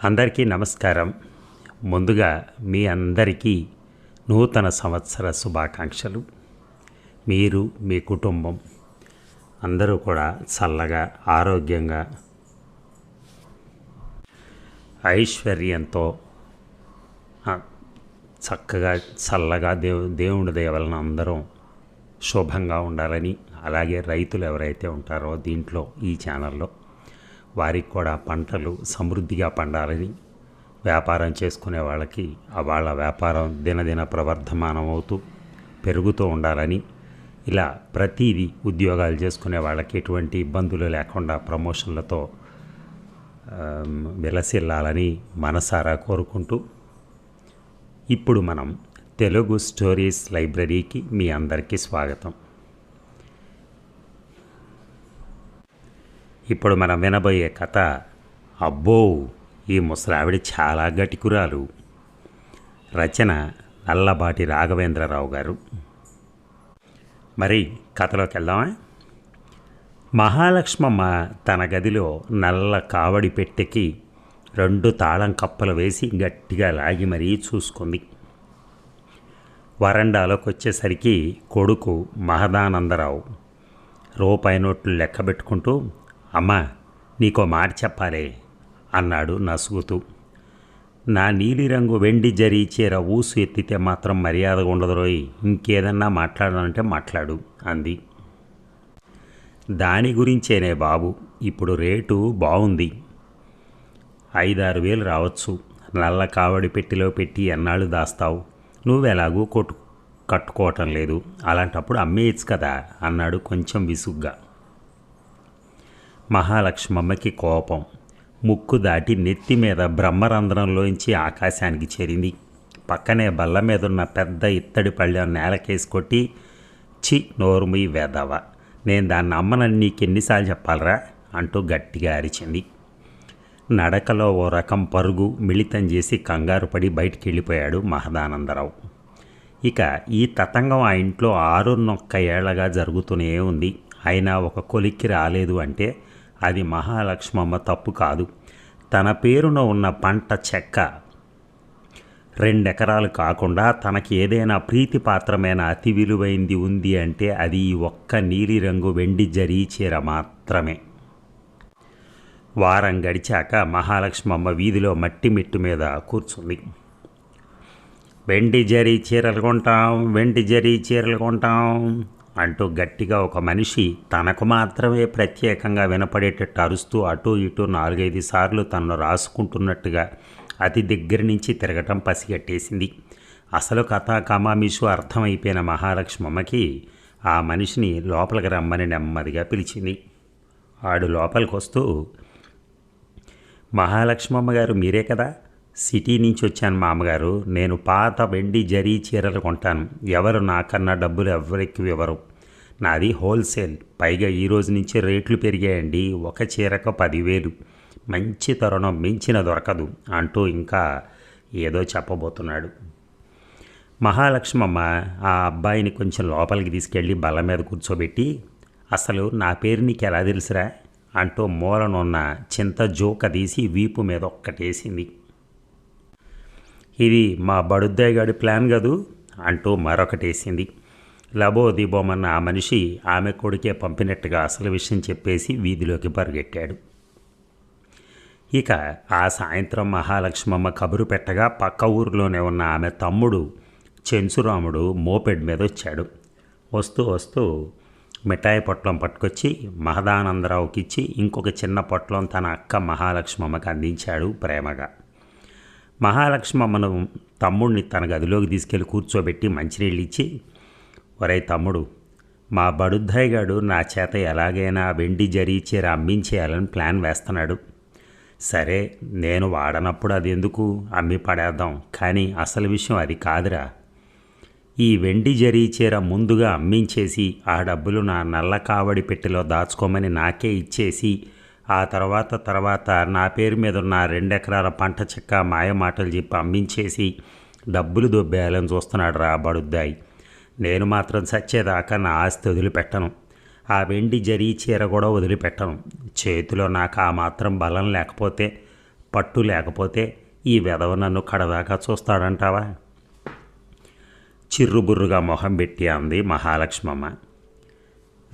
అందరికీ నమస్కారం. ముందుగా మీ అందరికీ నూతన సంవత్సర శుభాకాంక్షలు. మీరు మీ కుటుంబం అందరూ కూడా చల్లగా ఆరోగ్యంగా ఐశ్వర్యంతో చక్కగా చల్లగా దేవు దేవుడి దేవలన అందరం శుభంగా ఉండాలని అలాగే రైతులు ఎవరైతే ఉంటారో దీంట్లో ఈ ఛానల్లో వారికి కూడా పంటలు సమృద్ధిగా పండాలని వ్యాపారం చేసుకునే వాళ్ళకి వాళ్ళ వ్యాపారం దినదిన ప్రవర్ధమానం అవుతూ పెరుగుతూ ఉండాలని ఇలా ప్రతిదీ ఉద్యోగాలు చేసుకునే వాళ్ళకి ఎటువంటి ఇబ్బందులు లేకుండా ప్రమోషన్లతో విలసిల్లాలని మనసారా కోరుకుంటూ ఇప్పుడు మనం తెలుగు స్టోరీస్ లైబ్రరీకి మీ అందరికీ స్వాగతం. ఇప్పుడు మనం వినబోయే కథ అబ్బో ఈ ముసలావిడ చాలా గటికురాలు రచన నల్లబాటి రాఘవేంద్రరావు గారు. మరి కథలోకి వెళ్దామా? మహాలక్ష్మమ్మ తన గదిలో నల్ల కావడి పెట్టెకి రెండు తాళం కప్పలు వేసి గట్టిగా లాగి మరీ చూసుకుంది. వరండాలోకి వచ్చేసరికి కొడుకు మహదానందరావు రూపాయి నోట్లు లెక్క పెట్టుకుంటూ అమ్మా నీకో మాట చెప్పాలే అన్నాడు నసుగుతూ. నా నీలిరంగు వెండి జరీ చీర ఊసు ఎత్తితే మాత్రం మర్యాద ఉండదురోయ్ ఇంకేదన్నా మాట్లాడాలంటే మాట్లాడు అంది. దాని గురించేనే బాబు ఇప్పుడు రేటు బాగుంది ఐదారు వేలు రావచ్చు నల్ల కావడి పెట్టిలో పెట్టి ఎన్నాళ్ళు దాస్తావు? నువ్వెలాగూ కొట్టు కట్టుకోవటం లేదు అలాంటప్పుడు అమ్మేయచ్చు కదా అన్నాడు కొంచెం విసుగ్గా. మహాలక్ష్మమ్మకి కోపం. ముక్కు దాటి నెత్తి మీద బ్రహ్మరంధ్రంలోంచి ఆకాశానికి చేరింది. పక్కనే బల్ల మీద ఉన్న పెద్ద ఇత్తడి పళ్ళెం నేలకేసి కొట్టి చి నోరుమి వేదవ నేను దాన్ని అమ్మనని నీకెన్నిసార్లు చెప్పాలరా అంటూ గట్టిగా అరిచింది. నడకలో ఓ రకం పరుగు మిళితం చేసి కంగారు పడి బయటికి వెళ్ళిపోయాడు మహదానందరావు. ఇక ఈ తతంగం ఆ ఇంట్లో ఆరున్నొక్క ఏళ్ళగా జరుగుతూనే ఉంది. అయినా ఒక కొలిక్కి రాలేదు అంటే అది మహాలక్ష్మమ్మ తప్పు కాదు. తన పేరున ఉన్న పంట చెక్క రెండెకరాలు కాకుండా తనకి ఏదైనా ప్రీతిపాత్రమైన అతి విలువైంది ఉంది అంటే అది ఒక్క నీలిరంగు వెండి జరీ చీర మాత్రమే. వారం గడిచాక మహాలక్ష్మమ్మ వీధిలో మట్టి మెట్టు మీద కూర్చుంది. వెండి జరీ చీరలు కొంటాం వెండి జరీ చీరలు కొంటాం అంటూ గట్టిగా ఒక మనిషి తనకు మాత్రమే ప్రత్యేకంగా వినపడేటట్టు అరుస్తూ అటూ ఇటూ నాలుగైదు సార్లు తనను రాసుకుంటున్నట్టుగా అతి దగ్గర నుంచి తిరగటం పసిగట్టేసింది. అసలు కథా కమామిషు అర్థమైపోయిన మహాలక్ష్మమ్మకి ఆ మనిషిని లోపలికి రమ్మని నెమ్మదిగా పిలిచింది. ఆడు లోపలికి వస్తూ మహాలక్ష్మమ్మ గారు మీరే కదా? సిటీ నుంచి వచ్చాను మామగారు. నేను పాత వెండి జరీ చీరలు కొంటాను. ఎవరు నాకన్నా డబ్బులు ఎవరికి ఇవ్వరు నాది హోల్సేల్. పైగా ఈ రోజు నుంచి రేట్లు పెరిగాయండి. ఒక చీరకు పదివేలు. మంచి తరుణం. మించిన దొరకదు అంటూ ఇంకా ఏదో చెప్పబోతున్నాడు. మహాలక్ష్మమ్మ ఆ అబ్బాయిని కొంచెం లోపలికి తీసుకెళ్ళి బల్ల మీద కూర్చోబెట్టి అసలు నా పేరు నీకు ఎలా తెలుసురా? అంటూ మూలనున్న చింత జోక తీసి వీపు మీద ఒక్కటేసింది. ఇది మా బడుద్దాయి గాడి ప్లాన్ కదూ అంటూ మరొకటేసింది. లబో దిబోమన్న ఆ మనిషి ఆమె కొడుకే పంపినట్టుగా అసలు విషయం చెప్పేసి వీధిలోకి పరిగెట్టాడు ఇక ఆ సాయంత్రం మహాలక్ష్మమ్మ కబురు పెట్టగా పక్క ఊరిలోనే ఉన్న ఆమె తమ్ముడు చెంచురాముడు మోపెడ్ మీద వచ్చాడు వస్తూ వస్తూ మిఠాయి పొట్లం పట్టుకొచ్చి మహదానందరావుకిచ్చి ఇంకొక చిన్న పొట్లం తన అక్క మహాలక్ష్మమ్మకి అందించాడు ప్రేమగా. మహాలక్ష్మమ్మను తమ్ముడిని తన గదిలోకి తీసుకెళ్ళి కూర్చోబెట్టి మంచినీళ్ళు ఇచ్చి ఒరే తమ్ముడు మా బడుద్దాయిగాడు నా చేత ఎలాగైనా వెండి జరీ చీర అమ్మించేయాలని ప్లాన్ వేస్తున్నాడు. సరే నేను వాడనప్పుడు అది ఎందుకు? అమ్మి పడేద్దాం. కానీ అసలు విషయం అది కాదురా. ఈ వెండి జరీ చీర ముందుగా అమ్మించేసి ఆ డబ్బులు నా నల్ల కావడి పెట్టెలో దాచుకోమని నాకే ఇచ్చేసి ఆ తర్వాత తర్వాత నా పేరు మీద ఉన్న రెండెకరాల పంట చెక్క మాయ మాటలు చెప్పి అమ్మించేసి డబ్బులు దొబ్బేయాలని చూస్తున్నాడు రా బడుద్దాయి. నేను మాత్రం సచ్చేదాకా నా ఆస్తి వదిలిపెట్టను. ఆ వెండి జరీ చీర కూడా వదిలిపెట్టను. చేతిలో నాకు ఆ మాత్రం బలం లేకపోతే పట్టు లేకపోతే ఈ వెధవ నన్ను కడదాకా చూస్తాడంటావా? చిర్రుబుర్రుగా మొహం పెట్టి అంది మహాలక్ష్మమ్మ.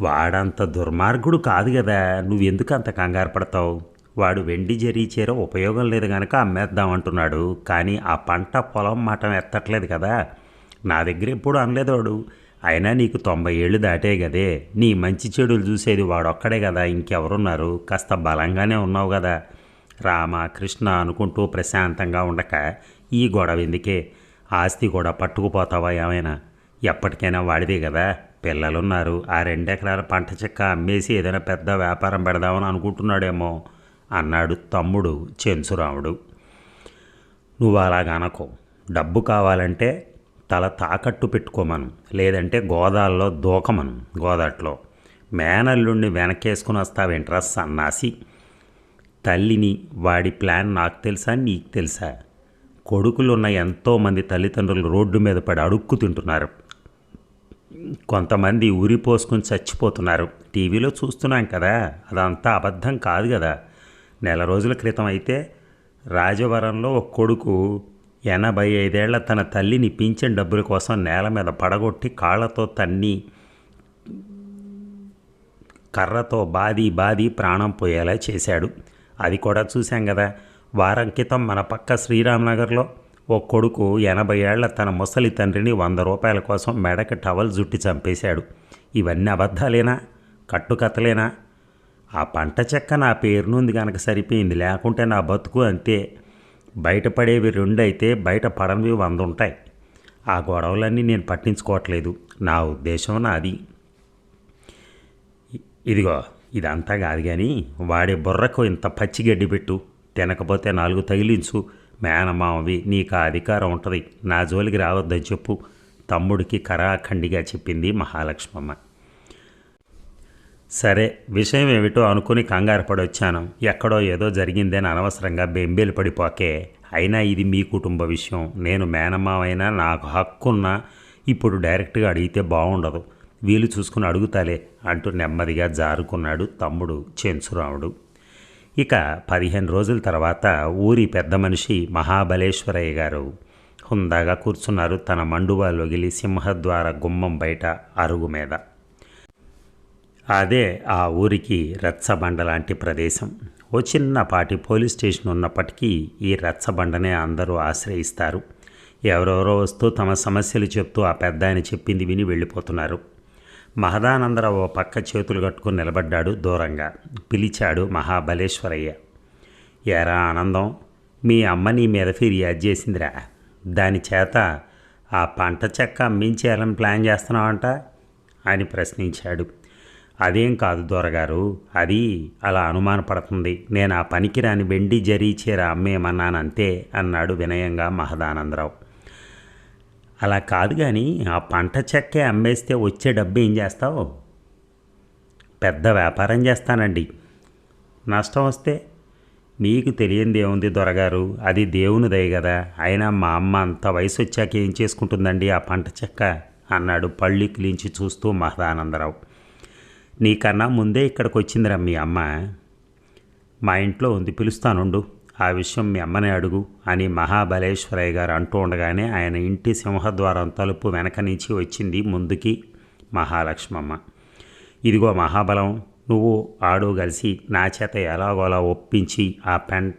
వాడంత దుర్మార్గుడు కాదు కదా నువ్వెందుకు అంత కంగారు పడతావు? వాడు వెండి జరీ చీర ఉపయోగం లేదు కనుక అమ్మేద్దామంటున్నాడు కానీ ఆ పంట పొలం మటం ఎత్తట్లేదు కదా. నా దగ్గర ఎప్పుడు వాడు అయినా నీకు తొంభై ఏళ్ళు దాటే కదే నీ మంచి చెడులు చూసేది వాడొక్కడే కదా ఇంకెవరున్నారు? కాస్త బలంగానే ఉన్నావు కదా రామ కృష్ణ అనుకుంటూ ప్రశాంతంగా ఉండక ఈ గొడవ ఎందుకే? ఆస్తి కూడా పట్టుకుపోతావా ఏమైనా? ఎప్పటికైనా వాడిదే కదా పిల్లలున్నారు. ఆ రెండెకరాల పంట చెక్క అమ్మేసి ఏదైనా పెద్ద వ్యాపారం పెడదామని అనుకుంటున్నాడేమో అన్నాడు తమ్ముడు చెంచురాముడు. నువ్వు అలాగనకో డబ్బు కావాలంటే తల తాకట్టు పెట్టుకోమను. లేదంటే గోదాల్లో దూకమను గోదాట్లో. మేనల్లుండి వెనకేసుకుని వస్తావేంట్రా సన్నాసి? తల్లిని వాడి ప్లాన్ నాకు తెలుసా నీకు తెలుసా? కొడుకులున్న ఎంతోమంది తల్లిదండ్రులు రోడ్డు మీద పడి అడుక్కు తింటున్నారు. కొంతమంది ఉరి పోసుకుని చచ్చిపోతున్నారు. టీవీలో చూస్తున్నాం కదా అదంతా అబద్ధం కాదు కదా. నెల రోజుల క్రితం అయితే రాజవరంలో ఒక కొడుకు ఎనభై ఐదేళ్ళ తన తల్లిని పింఛన్ డబ్బుల కోసం నేల మీద పడగొట్టి కాళ్ళతో తన్ని కర్రతో బాది బాది ప్రాణం పోయేలా చేశాడు. అది కూడా చూశాం కదా. వారం క్రితం మన పక్క శ్రీరామ్నగర్లో ఓ కొడుకు ఎనభై ఏళ్ళ తన ముసలి తండ్రిని వంద రూపాయల కోసం మెడకి టవల్ జుట్టి చంపేశాడు. ఇవన్నీ అబద్ధాలేనా? కట్టుకథలేనా? ఆ పంట చెక్క నా పేరునుంది గనక సరిపోయింది. లేకుంటే నా బతుకు అంతే. బయటపడేవి రెండు అయితే బయట పడనివి వంద ఉంటాయి ఆ గొడవలన్నీ నేను పట్టించుకోవట్లేదు. నా ఉద్దేశం నాది. ఇదిగో ఇదంతా కాదు కానీ వాడి బుర్రకు ఇంత పచ్చిగడ్డి పెట్టు. తినకపోతే నాలుగు తగిలించు. మేనమామవి నీకు ఆ అధికారం ఉంటుంది. నా జోలికి రావద్దని చెప్పు. తమ్ముడికి కరాఖండిగా చెప్పింది మహాలక్ష్మమ్మ. సరే విషయం ఏమిటో అనుకుని కంగారు పడొచ్చాను. ఎక్కడో ఏదో జరిగిందని అనవసరంగా బెంబేలు పడిపోకే. అయినా ఇది మీ కుటుంబ విషయం. నేను మేనమావైనా నాకు హక్కున్నా ఇప్పుడు డైరెక్ట్గా అడిగితే బాగుండదు వీలు చూసుకుని అడుగుతాలే అంటూ నెమ్మదిగా జారుకున్నాడు తమ్ముడు చెంచురాముడు. ఇక పదిహేను రోజుల తర్వాత ఊరి పెద్ద మనిషి మహాబలేశ్వరయ్య గారు హుందాగా కూర్చున్నారు. తన మండువా లొగిలి సింహద్వార గుమ్మం బయట అరుగు మీద. అదే ఆ ఊరికి రచ్చబండ లాంటి ప్రదేశం. ఓ చిన్నపాటి పోలీస్ స్టేషన్ ఉన్నప్పటికీ ఈ రచ్చబండనే అందరూ ఆశ్రయిస్తారు. ఎవరెవరో వస్తూ తమ సమస్యలు చెప్తూ ఆ పెద్ద ఆయన చెప్పింది విని వెళ్ళిపోతున్నారు. మహదానందరావు ఓ పక్క చేతులు కట్టుకుని నిలబడ్డాడు దూరంగా. పిలిచాడు మహాబలేశ్వరయ్య. ఏరా ఆనందం మీ అమ్మ నీ మీద ఫిర్యాదు చేసిందిరా. దాని చేత ఆ పంట చెక్క అమ్మించేయాలని ప్లాన్ చేస్తున్నావంట? అని ప్రశ్నించాడు. అదేం కాదు దొరగారు అది అలా అనుమానపడుతుంది. నేను ఆ పనికిరాని వెండి జరీ చీర అమ్మేయమన్నానంతే అన్నాడు వినయంగా మహదానందరావు. అలా కాదు కానీ ఆ పంట చెక్కే అమ్మేస్తే వచ్చే డబ్బు ఏం చేస్తావు? పెద్ద వ్యాపారం చేస్తానండి. నష్టం వస్తే మీకు తెలియంది ఏముంది దొరగారు? అది దేవుని దయ కదా. అయినా మా అమ్మ అంత వయసు వచ్చాక ఏం చేసుకుంటుందండి ఆ పంట చెక్క? అన్నాడు పళ్ళు కిలించి చూస్తూ మహదానందరావు. నీకన్నా ముందే ఇక్కడికి వచ్చిందిరా మీ అమ్మ. మా ఇంట్లో ఉంది పిలుస్తానుండు. ఆ విషయం మీ అమ్మనే అడుగు అని మహాబలేశ్వరయ్య గారు అంటూ ఉండగానే ఆయన ఇంటి సింహద్వారం తలుపు వెనక నుంచి వచ్చింది ముందుకి మహాలక్ష్మమ్మ. ఇదిగో మహాబలం నువ్వు ఆడు కలిసి నా చేత ఎలాగోలా ఒప్పించి ఆ పెన్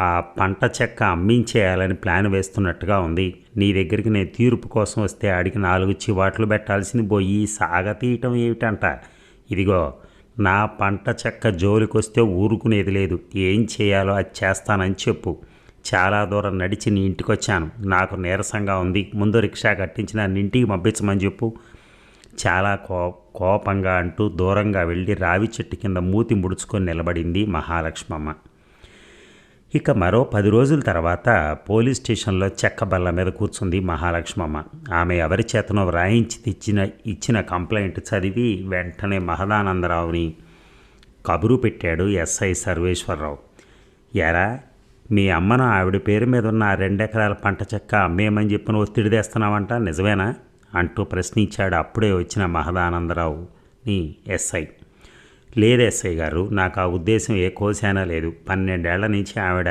ఆ పంట చెక్క అమ్మించేయాలని ప్లాన్ వేస్తున్నట్టుగా ఉంది. నీ దగ్గరికి నేను తీర్పు కోసం వస్తే ఆడికి నాలుగు చివాట్లు పెట్టాల్సింది పోయి సాగతీయటం ఏమిటంట? ఇదిగో నా పంట చెక్క జోలికొస్తే ఊరుకునేది లేదు. ఏం చేయాలో అది చేస్తానని చెప్పు. చాలా దూరం నడిచి నీ ఇంటికొచ్చాను. నాకు నీరసంగా ఉంది. ముందు రిక్షా కట్టించి నన్ను ఇంటికి పంపించమని చెప్పు. చాలా కో కోపంగా అంటూ దూరంగా వెళ్ళి రావి చెట్టు కింద మూతి ముడుచుకొని నిలబడింది మహాలక్ష్మమ్మ. ఇక మరో పది రోజుల తర్వాత పోలీస్ స్టేషన్లో చెక్క బల్ల మీద కూర్చుంది మహాలక్ష్మమ్మ. ఆమె ఎవరి చేతనో వ్రాయించి తెచ్చిన ఇచ్చిన కంప్లైంట్ చదివి వెంటనే మహదానందరావుని కబురు పెట్టాడు ఎస్ఐ సర్వేశ్వరరావు. ఎరా మీ అమ్మను ఆవిడ పేరు మీద ఉన్న రెండెకరాల పంట చెక్క అమ్మేయమని చెప్పిన ఒత్తిడి తెస్తున్నావంట నిజమేనా? అంటూ ప్రశ్నించాడు అప్పుడే వచ్చిన మహదానందరావుని ఎస్ఐ. లేదు ఎస్ఐ గారు నాకు ఆ ఉద్దేశం ఏ కోశానా లేదు. పన్నెండేళ్ళ నుంచి ఆవిడ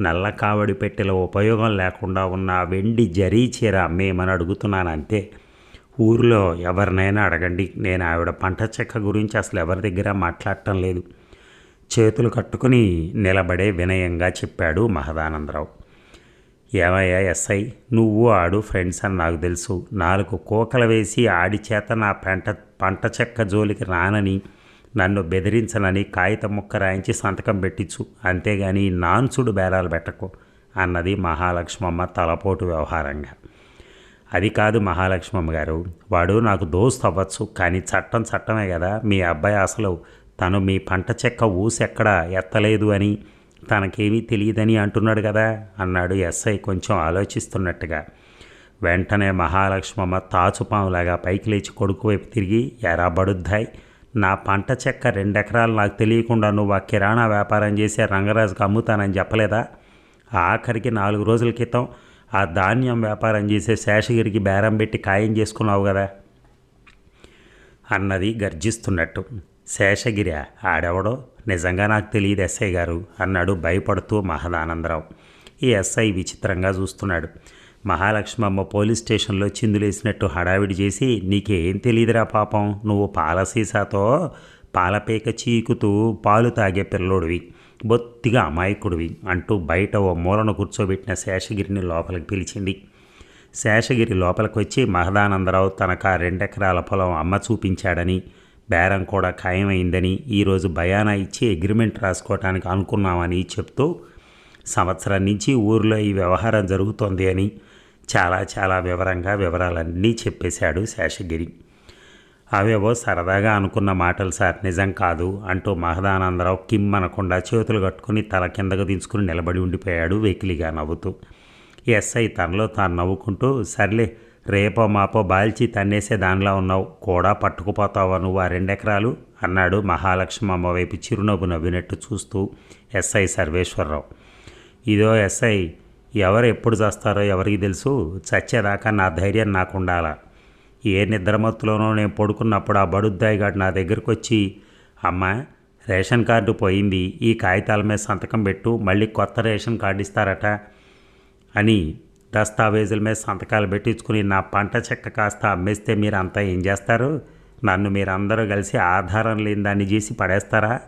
నల్ల కావడి పెట్టెల ఉపయోగం లేకుండా ఉన్న వెండి జరీ చీర మేమని అడుగుతున్నాను అంతే ఊరిలో ఎవరినైనా అడగండి నేను ఆవిడ పంట చెక్క గురించి అసలు ఎవరి దగ్గర మాట్లాడటం లేదు. చేతులు కట్టుకుని నిలబడే వినయంగా చెప్పాడు మహదానందరావు. ఏమయ్యా ఎస్ఐ నువ్వు ఆడు ఫ్రెండ్స్ అని నాకు తెలుసు. నాలుగు కోకలు వేసి ఆడి చేత నా పంట పంట చెక్క జోలికి రానని నన్ను బెదిరించనని కాగితం ముక్క రాయించి సంతకం పెట్టించు. అంతేగాని నాన్సుడు బేరాలు పెట్టకు అన్నది మహాలక్ష్మమ్మ తలపోటు వ్యవహారంగా. అది కాదు మహాలక్ష్మమ్మ గారు వాడు నాకు దోస్త్ అవ్వచ్చు కానీ చట్టం చట్టమే కదా మీ అబ్బాయి అసలు తను మీ పంట చెక్క ఊసెక్కడ ఎత్తలేదు అని తనకేమీ తెలియదని అంటున్నాడు కదా అన్నాడు ఎస్ఐ కొంచెం ఆలోచిస్తున్నట్టుగా. వెంటనే మహాలక్ష్మమ్మ తాచుపాములాగా పైకి లేచి కొడుకు వైపు తిరిగి ఎరా బడుద్దాయి నా పంట చెక్క రెండెకరాలు నాకు తెలియకుండా నువ్వు ఆ కిరాణా వ్యాపారం చేసే రంగరాజుకు అమ్ముతానని చెప్పలేదా? ఆఖరికి నాలుగు రోజుల క్రితం ఆ ధాన్యం వ్యాపారం చేసే శేషగిరికి బేరం పెట్టి ఖాయం చేసుకున్నావు కదా? అన్నది గర్జిస్తున్నట్టు. శేషగిరి ఆడెవడో? నిజంగా నాకు తెలియదు ఎస్ఐ గారు అన్నాడు భయపడుతూ మహదానందరావు. ఈ ఎస్ఐ విచిత్రంగా చూస్తున్నాడు. మహాలక్ష్మమ్మ పోలీస్ స్టేషన్లో చిందులేసినట్టు హడావిడి చేసి నీకేం తెలియదురా పాపం నువ్వు పాల సీసాతో పాలపేక చీకుతూ పాలు తాగే పిల్లోడివి బొత్తిగా అమాయకుడివి అంటూ బయట ఓ మూలను కూర్చోబెట్టిన శేషగిరిని లోపలికి పిలిచింది. శేషగిరి లోపలికి వచ్చి మహదానందరావు తనకు రెండెకరాల పొలం అమ్మ చూపించాడని బేరం కూడా ఖాయమైందని ఈరోజు భయానా ఇచ్చి అగ్రిమెంట్ రాసుకోవటానికి అనుకున్నామని చెప్తూ సంవత్సరం నుంచి ఊరిలో ఈ వ్యవహారం జరుగుతోంది అని చాలా చాలా వివరంగా వివరాలన్నీ చెప్పేశాడు శేషగిరి. అవేవో సరదాగా అనుకున్న మాటలు సార్ నిజం కాదు అంటూ మహదానందరావు కిమ్ అనకుండా చేతులు కట్టుకుని తల కిందకు దించుకుని నిలబడి ఉండిపోయాడు వెకిలిగా నవ్వుతూ. ఎస్ఐ తనలో తాను నవ్వుకుంటూ సర్లే రేపో మాపో బాల్చి తన్నేసే దానిలా ఉన్నావు కూడా పట్టుకుపోతావా నువ్వు ఆ రెండెకరాలు? అన్నాడు మహాలక్ష్మమ్మ వైపు చిరునవ్వు నవ్వినట్టు చూస్తూ ఎస్ఐ సర్వేశ్వరరావు. ఇదో ఎస్ఐ ఎవరు ఎప్పుడు చేస్తారో ఎవరికి తెలుసు? చచ్చేదాకా నా ధైర్యం నాకుండాల. ఏ నిద్రమత్తులోనో నేను పడుకున్నప్పుడు ఆ బడుద్దాయిగాడు నా దగ్గరకు వచ్చి అమ్మ రేషన్ కార్డు పోయింది ఈ కాగితాల మీద సంతకం పెట్టు మళ్ళీ కొత్త రేషన్ కార్డు ఇస్తారట అని దస్తావేజుల మీద సంతకాలు పెట్టించుకుని నా పంట చెక్క కాస్త అమ్మేస్తే మీరు అంతా ఏం చేస్తారు? నన్ను మీరందరూ కలిసి ఆధారం లేని దాన్ని చేసి పడేస్తారా?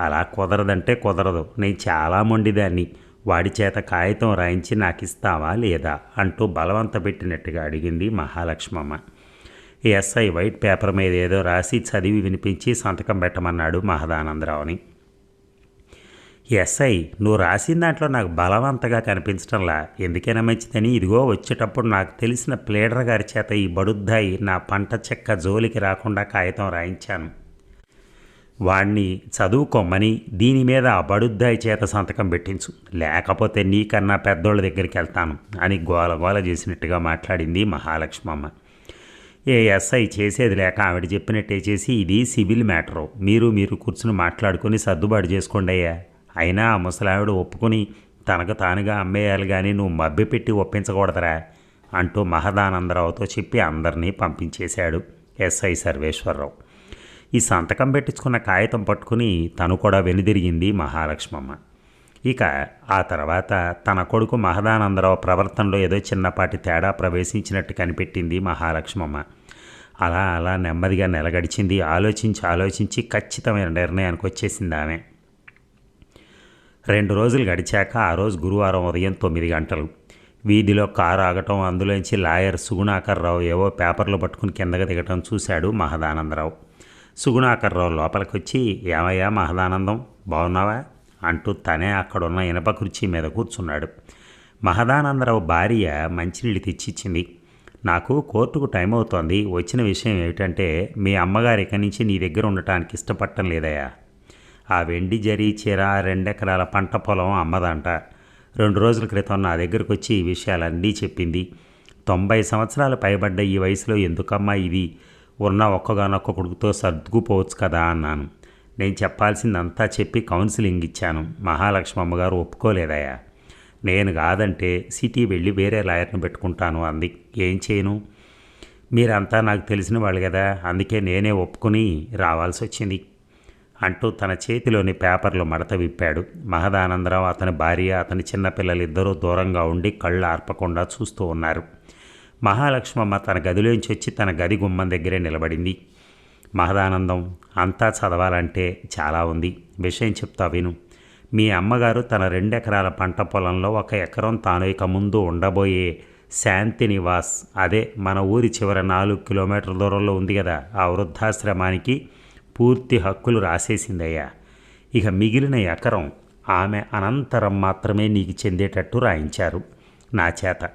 అలా కుదరదంటే కుదరదు. నేను చాలా మొండిదాన్ని. వాడి చేత కాగితం రాయించి నాకు ఇస్తావా లేదా అంటూ బలవంత పెట్టినట్టుగా అడిగింది మహాలక్ష్మమ్మ. ఎస్ఐ వైట్ పేపర్ మీద ఏదో రాసి చదివి వినిపించి సంతకం పెట్టమన్నాడు మహదానందరావుని. ఎస్ఐ నువ్వు రాసిన దాంట్లో నాకు బలవంతగా కనిపించడంలా ఎందుకైనా మంచిదని ఇదిగో వచ్చేటప్పుడు నాకు తెలిసిన ప్లేడర్ గారి చేత ఈ బడుద్దాయి నా పంట చెక్క జోలికి రాకుండా కాగితం రాయించాను. వాణ్ణి చదువుకోమని దీని మీద బడుద్దాయి చేత సంతకం పెట్టించు. లేకపోతే నీకన్నా పెద్దోళ్ళ దగ్గరికి వెళ్తాను అని గోల గోల చేసినట్టుగా మాట్లాడింది మహాలక్ష్మమ్మ. ఏ ఎస్ఐ చేసేది లేక ఆవిడ చెప్పినట్టే చేసి ఇది సివిల్ మ్యాటరు. మీరు మీరు కూర్చుని మాట్లాడుకొని సర్దుబాటు చేసుకోండి అయ్యా. అయినా ఆ ముసలావిడ ఒప్పుకొని తనకు తానుగా అమ్మేయాలి కానీ నువ్వు మభ్యపెట్టి ఒప్పించకూడదురా అంటూ మహదానందరావుతో చెప్పి అందరినీ పంపించేశాడు ఎస్ఐ సర్వేశ్వరరావు. ఈ సంతకం పెట్టించుకున్న కాగితం పట్టుకుని తను కూడా వెనుదిరిగింది మహాలక్ష్మమ్మ. ఇక ఆ తర్వాత తన కొడుకు మహదానందరావు ప్రవర్తనలో ఏదో చిన్నపాటి తేడా ప్రవేశించినట్టు కనిపెట్టింది మహాలక్ష్మమ్మ. అలా అలా నెమ్మదిగా నిలగడిచింది. ఆలోచించి ఆలోచించి ఖచ్చితమైన నిర్ణయానికి వచ్చేసింది ఆమె. రెండు రోజులు గడిచాక ఆ రోజు గురువారం ఉదయం తొమ్మిది గంటలు. వీధిలో కారు ఆగటం అందులోంచి లాయర్ సుగుణాకర్రావు ఏవో పేపర్లు పట్టుకుని కిందకి దిగటం చూశాడు మహదానందరావు. సుగుణాకర్రావు లోపలికి వచ్చి ఏమయ్యా మహదానందం బాగున్నావా? అంటూ తనే అక్కడున్న ఇనప కుర్చీ మీద కూర్చున్నాడు. మహదానందరావు భార్య మంచినీళ్ళు తెచ్చిచ్చింది. నాకు కోర్టుకు టైం అవుతోంది. వచ్చిన విషయం ఏమిటంటే మీ అమ్మగారు ఇక్కడి నుంచి నీ దగ్గర ఉండటానికి ఇష్టపడటం లేదయ్యా. ఆ వెండి జరి చీర రెండెకరాల పంట పొలం అమ్మదంట. రెండు రోజుల క్రితం నా దగ్గరకు వచ్చి ఈ విషయాలన్నీ చెప్పింది. తొంభై సంవత్సరాలు పైబడ్డ ఈ వయసులో ఎందుకమ్మా ఇది? ఉన్న ఒక్కగానొక్క కొడుకుతో సర్దుకుపోవచ్చు కదా అన్నాను. నేను చెప్పాల్సిందంతా చెప్పి కౌన్సిలింగ్ ఇచ్చాను. మహాలక్ష్మమ్మ గారు ఒప్పుకోలేదయ్యా. నేను కాదంటే సిటీ వెళ్ళి వేరే లాయర్ని పెట్టుకుంటాను. అంది. ఏం చేయను? మీరంతా నాకు తెలిసిన వాళ్ళు కదా. అందుకే నేనే ఒప్పుకొని రావాల్సి వచ్చింది. అంటూ తన చేతిలోని పేపర్లు మడత విప్పాడు. మహదానందరావు అతని భార్య అతని చిన్నపిల్లలిద్దరూ దూరంగా ఉండి కళ్ళు ఆర్పకుండా చూస్తూ ఉన్నారు. మహాలక్ష్మమ్మ తన గదిలోంచి వచ్చి తన గది గుమ్మం దగ్గరే నిలబడింది. మహదానందం అంతా చదవాలంటే చాలా ఉంది. విషయం చెప్తా విను. మీ అమ్మగారు తన రెండెకరాల పంట పొలంలో ఒక ఎకరం తాను ఇక ముందు ఉండబోయే శాంతి నివాస్ అదే మన ఊరి చివర నాలుగు కిలోమీటర్ల దూరంలో ఉంది కదా ఆ వృద్ధాశ్రమానికి పూర్తి హక్కులు రాసేసిందయ్యా. ఇక మిగిలిన ఎకరం ఆమె అనంతరం మాత్రమే నీకు చెందేటట్టు రాయించారు. నా చేత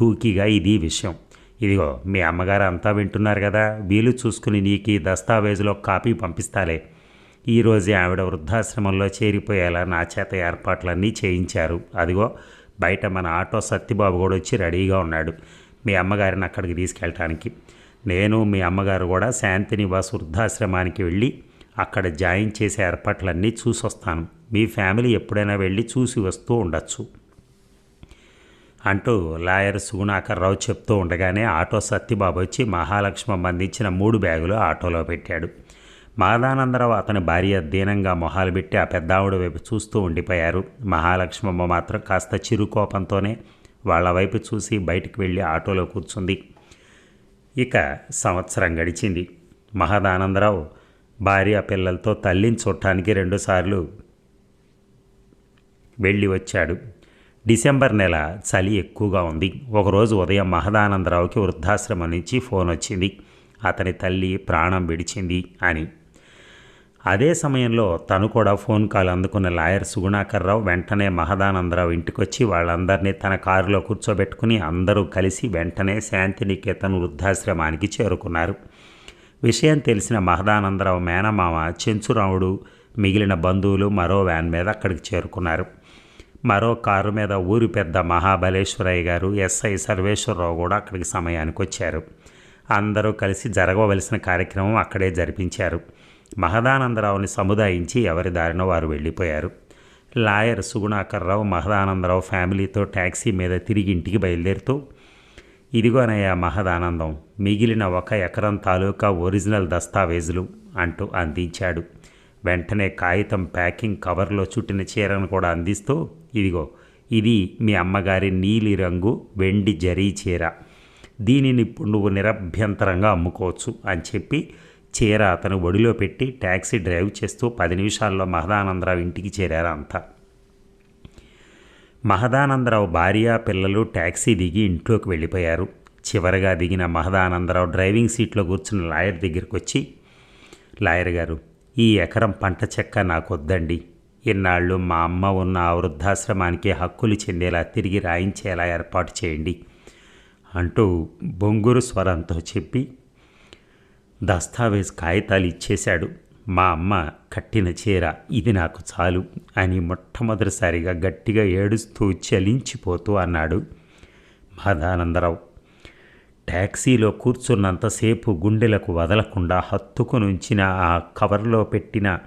టూకీగా ఇది విషయం. ఇదిగో మీ అమ్మగారు అంతా వింటున్నారు కదా వీలు చూసుకుని నీకు ఈ దస్తావేజులో కాపీ పంపిస్తాలే. ఈరోజే ఆవిడ వృద్ధాశ్రమంలో చేరిపోయేలా నా చేత ఏర్పాట్లన్నీ చేయించారు. అదిగో బయట మన ఆటో సత్యబాబు కూడా వచ్చి రెడీగా ఉన్నాడు. మీ అమ్మగారిని అక్కడికి తీసుకెళ్ళటానికి. నేను మీ అమ్మగారు కూడా శాంతి నివాస్ వృద్ధాశ్రమానికి వెళ్ళి అక్కడ జాయిన్ చేసే ఏర్పాట్లన్నీ చూసి వస్తాను మీ ఫ్యామిలీ ఎప్పుడైనా వెళ్ళి చూసి వస్తూ ఉండొచ్చు. అంటూ లాయర్ సుగుణాకర్రావు చెప్తూ ఉండగానే ఆటో సత్యబాబు వచ్చి మహాలక్ష్మమ్మ అందించిన మూడు బ్యాగులు ఆటోలో పెట్టాడు. మాదానందరావు అతని భార్య దీనంగా మొహాలు పెట్టి ఆ పెద్దావిడ వైపు చూస్తూ ఉండిపోయారు. మహాలక్ష్మమ్మ మాత్రం కాస్త చిరుకోపంతోనే వాళ్ళ వైపు చూసి బయటికి వెళ్ళి ఆటోలో కూర్చుంది. ఇక సంవత్సరం గడిచింది. మహదానందరావు భార్య పిల్లలతో తల్లిని చూడటానికి రెండుసార్లు వెళ్ళి వచ్చాడు. డిసెంబర్ నెల చలి ఎక్కువగా ఉంది. ఒకరోజు ఉదయం మహదానందరావుకి వృద్ధాశ్రమం నుంచి ఫోన్ వచ్చింది. అతని తల్లి ప్రాణం విడిచింది అని. అదే సమయంలో తను కూడా ఫోన్ కాల్ అందుకున్న లాయర్ సుగుణాకర్రావు వెంటనే మహదానందరావు ఇంటికొచ్చి వాళ్ళందరినీ తన కారులో కూర్చోబెట్టుకుని అందరూ కలిసి వెంటనే శాంతినికేతన్ వృద్ధాశ్రమానికి చేరుకున్నారు. విషయం తెలిసిన మహదానందరావు మేనమామ చెంచురాముడు మిగిలిన బంధువులు మరో వ్యాన్ మీద అక్కడికి చేరుకున్నారు. మరో కారు మీద ఊరి పెద్ద మహాబలేశ్వరయ్య గారు ఎస్ఐ సర్వేశ్వరరావు కూడా అక్కడికి సమయానికి వచ్చారు. అందరూ కలిసి జరగవలసిన కార్యక్రమం అక్కడే జరిపించారు. మహదానందరావుని సముదాయించి ఎవరి దారినో వారు వెళ్ళిపోయారు. లాయర్ సుగుణాకర్రావు మహదానందరావు ఫ్యామిలీతో ట్యాక్సీ మీద తిరిగి ఇంటికి బయలుదేరుతూ ఇదిగోనయ్యా మహదానందం మిగిలిన ఒక ఎకరం తాలూకా ఒరిజినల్ దస్తావేజులు అంటూ అందించాడు. వెంటనే కాగితం ప్యాకింగ్ కవర్లో చుట్టిన చీరను కూడా అందిస్తూ ఇదిగో ఇది మీ అమ్మగారి నీలి రంగు వెండి జరీ చీర. దీనిని ఇప్పుడు నువ్వు నిరభ్యంతరంగా అమ్ముకోవచ్చు అని చెప్పి చీర అతను ఒడిలో పెట్టి ట్యాక్సీ డ్రైవ్ చేస్తూ పది నిమిషాల్లో మహదానందరావు ఇంటికి చేరారు అంతా. మహదానందరావు భార్య పిల్లలు ట్యాక్సీ దిగి ఇంట్లోకి వెళ్ళిపోయారు. చివరగా దిగిన మహదానందరావు డ్రైవింగ్ సీట్లో కూర్చున్న లాయర్ దగ్గరికి వచ్చి లాయర్ గారు ఈ ఎకరం పంట చెక్క నాకు వద్దండి ఇన్నాళ్ళు మా అమ్మ ఉన్న ఆ వృద్ధాశ్రమానికి హక్కులు చెందేలా తిరిగి రాయించేలా ఏర్పాటు చేయండి అంటూ బొంగురు స్వరంతో చెప్పి దస్తావేజ్ కాగితాలు ఇచ్చేశాడు. మా అమ్మ కట్టిన చీర ఇది నాకు చాలు అని మొట్టమొదటిసారిగా గట్టిగా ఏడుస్తూ చలించిపోతూ అన్నాడు. మాదానందరావు ట్యాక్సీలో కూర్చున్నంతసేపు గుండెలకు వదలకుండా హత్తుకు నుంచిన ఆ కవర్లో పెట్టిన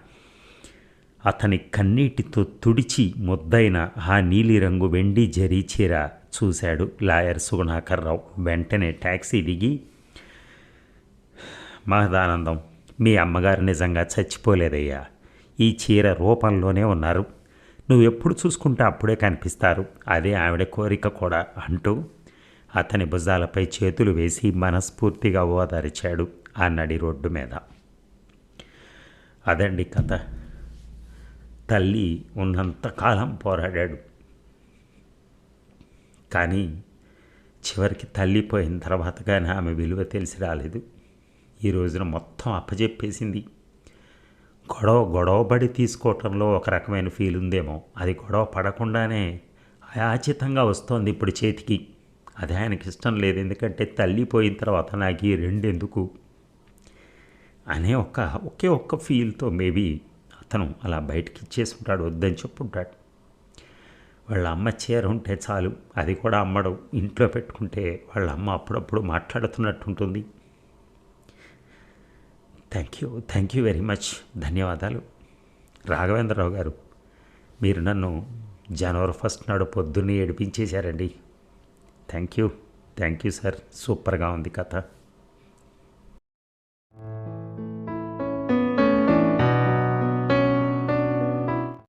అతని కన్నీటితో తుడిచి ముద్దైన ఆ నీలిరంగు వెండి జరీ చీర చూశాడు లాయర్ సుగుణాకర్రావు. వెంటనే ట్యాక్సీ దిగి మహదానందం మీ అమ్మగారు నిజంగా చచ్చిపోలేదయ్యా. ఈ చీర రూపంలోనే ఉన్నారు. నువ్వు ఎప్పుడు చూసుకుంటే అప్పుడే కనిపిస్తారు. అదే ఆవిడ కోరిక కూడా అంటూ అతని భుజాలపై చేతులు వేసి మనస్ఫూర్తిగా ఓదార్చాడు ఆ నడి రోడ్డు మీద. అదండి కథ. తల్లి ఉన్నంతకాలం పోరాడాడు. కానీ చివరికి తల్లి పోయిన తర్వాత కానీ ఆమె విలువ తెలిసి రాలేదు. ఈ రోజున మొత్తం అప్పజెప్పేసింది. గొడవ గొడవబడి తీసుకోవటంలో ఒక రకమైన ఫీల్ ఉందేమో. అది గొడవ పడకుండానే అయాచితంగా వస్తోంది ఇప్పుడు చేతికి. అది ఆయనకి ఇష్టం లేదు. ఎందుకంటే తల్లి పోయిన తర్వాత నాకు ఈ రెండు ఎందుకు? అనే ఒక ఒకే ఒక్క ఫీల్తో మేబీ అతను అలా బయటికి ఉంటాడు వద్దని చెప్పుంటాడు. వాళ్ళ అమ్మ చీర ఉంటే చాలు అది కూడా అమ్మడు. ఇంట్లో పెట్టుకుంటే వాళ్ళ అమ్మ అప్పుడప్పుడు మాట్లాడుతున్నట్టు ఉంటుంది. Thank you thank you very much ధన్యవాదాలు. రాఘవేంద్రరావు గారు మీరు నన్ను జనవరి ఫస్ట్ నాడు పొద్దున్నే ఏడిపించేశారండి. Thank you. Thank you sir. సూపర్గా ఉంది కథ.